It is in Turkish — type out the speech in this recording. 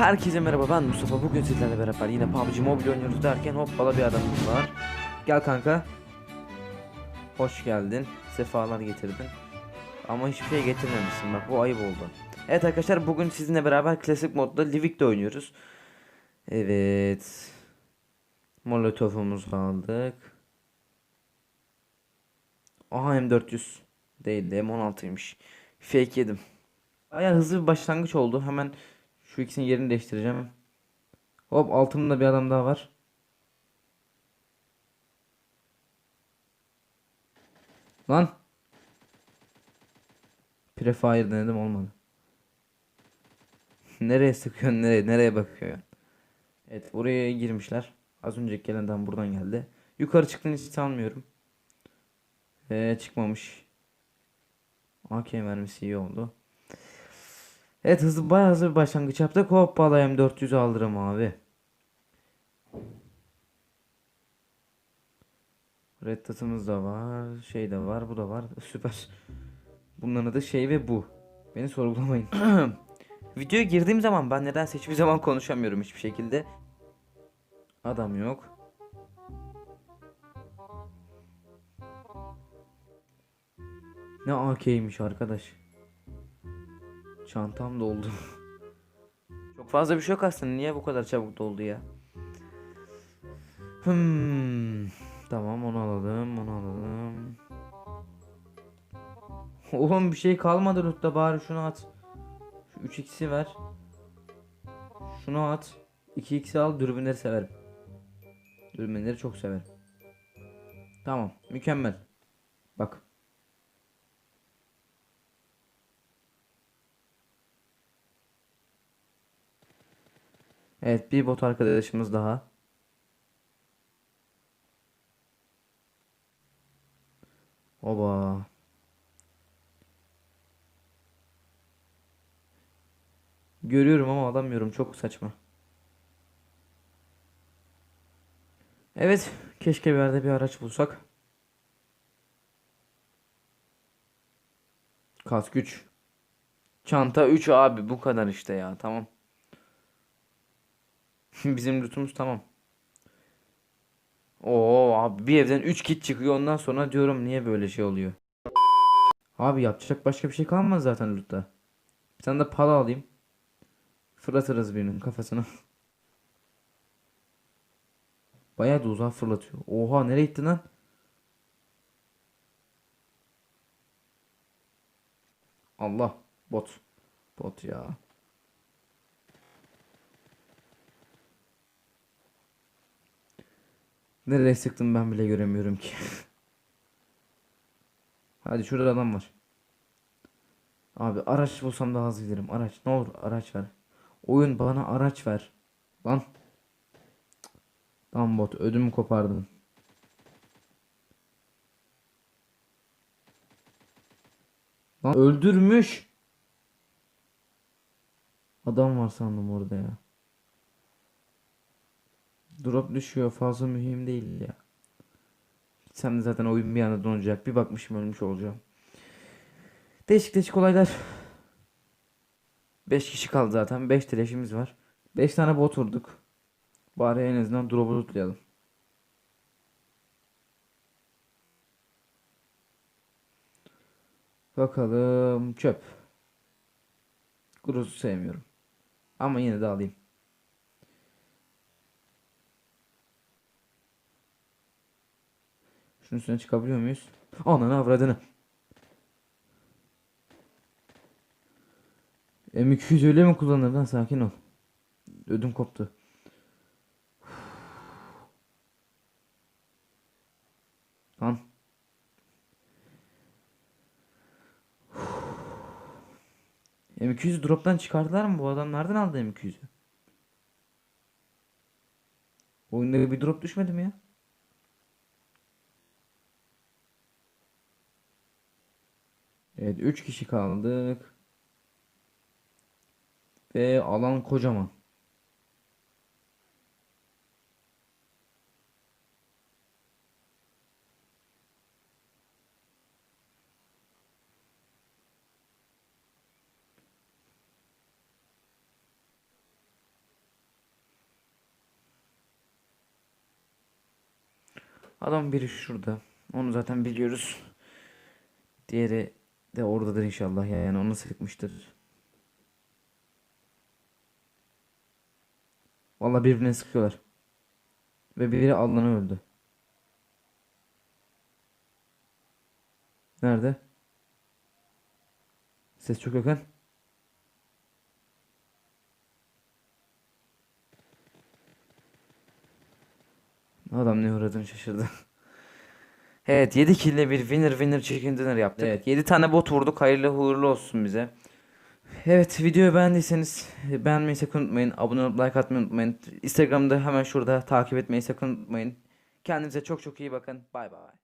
Herkese merhaba ben Mustafa. Bugün sizlerle beraber yine PUBG Mobile oynuyoruz derken hoppala bir adamımız var. Gel kanka. Hoş geldin. Sefalar getirdin. Ama hiçbir şey getirmemişsin. Bak bu ayıp oldu. Evet arkadaşlar bugün sizinle beraber klasik modda Livik'te oynuyoruz. Evet. Molotov'umuzu aldık. Aha M400 değildi M16'ymış Fake yedim. Baya hızlı bir başlangıç oldu. Hemen şu ikisinin yerini değiştireceğim. Hop altımda bir adam daha var. Lan. Prefire denedim olmadı. nereye sıkıyorsun nereye nereye bakıyorsun? Evet buraya girmişler. Az önceki gelenden buradan geldi. Yukarı çıktığını hiç sanmıyorum. Ee, çıkmamış. AK mermisi iyi oldu. Evet hızlı bayağı hızlı bir başlangıç yaptık. Hoppala M400 alırım abi. Red Dot'ımız da var. Şey de var. Bu da var. Süper. Bunların adı şey ve bu. Beni sorgulamayın. Videoya girdiğim zaman ben neden hiçbir zaman konuşamıyorum hiçbir şekilde. Adam yok. Ne AK'ymiş arkadaş. Çantam doldu. Çok fazla bir şey yok aslında. Niye bu kadar çabuk doldu ya? Hmm. Tamam onu alalım. Onu alalım. Oğlum bir şey kalmadı lootta bari şunu at. Şu 3x'i ver. Şunu at. 2x'i al. Dürbünleri severim. Dürbünleri çok severim. Tamam. Mükemmel. Bak. Evet bir bot arkadaşımız daha. Oba. Görüyorum ama alamıyorum çok saçma. Evet keşke bir yerde bir araç bulsak. Kask 3. Çanta 3 abi bu kadar işte ya tamam. Bizim lootumuz tamam. Oo abi bir evden 3 kit çıkıyor ondan sonra diyorum niye böyle şey oluyor. Abi yapacak başka bir şey kalmaz zaten lootta. Bir tane de pala alayım. Fırlatırız birinin kafasına. Bayağı da uzağa fırlatıyor. Oha nereye gitti lan? Allah bot. Bot ya. Nereye sıktım ben bile göremiyorum ki. Hadi şurada adam var. Abi araç bulsam daha hızlı giderim. Araç ne olur araç ver. Oyun bana araç ver. Lan. Lan bot ödümü kopardın. Lan öldürmüş. Adam var sandım orada ya. Drop düşüyor fazla mühim değil ya. Sen de zaten oyun bir anda donacak. Bir bakmışım ölmüş olacağım. Değişik değişik olaylar. 5 kişi kaldı zaten. 5 trash'imiz var. 5 tane bot vurduk. Bari en azından drop'u tutlayalım. Bakalım çöp. Grozu sevmiyorum. Ama yine de alayım. Şunun üstüne çıkabiliyor muyuz? Ananı avradını. M200 öyle mi kullanır lan sakin ol. Ödüm koptu. Lan. M200 drop'tan çıkardılar mı? Bu adam nereden aldı M200'ü? Oyunda bir drop düşmedi mi ya? Evet 3 kişi kaldık. Ve alan kocaman. Adam biri şurada. Onu zaten biliyoruz. Diğeri de oradadır inşallah ya. Yani onu sıkmıştır. Vallahi birbirine sıkıyorlar. Ve biri Allah'ını öldü. Nerede? Ses çok yakın. Adam ne uğradığını şaşırdı. Evet 7 kill ile bir winner winner chicken dinner yaptık. Evet 7 tane bot vurduk. Hayırlı uğurlu olsun bize. Evet videoyu beğendiyseniz beğenmeyi sakın unutmayın. Abone olup like atmayı unutmayın. Instagram'da hemen şurada takip etmeyi sakın unutmayın. Kendinize çok çok iyi bakın. Bay bay.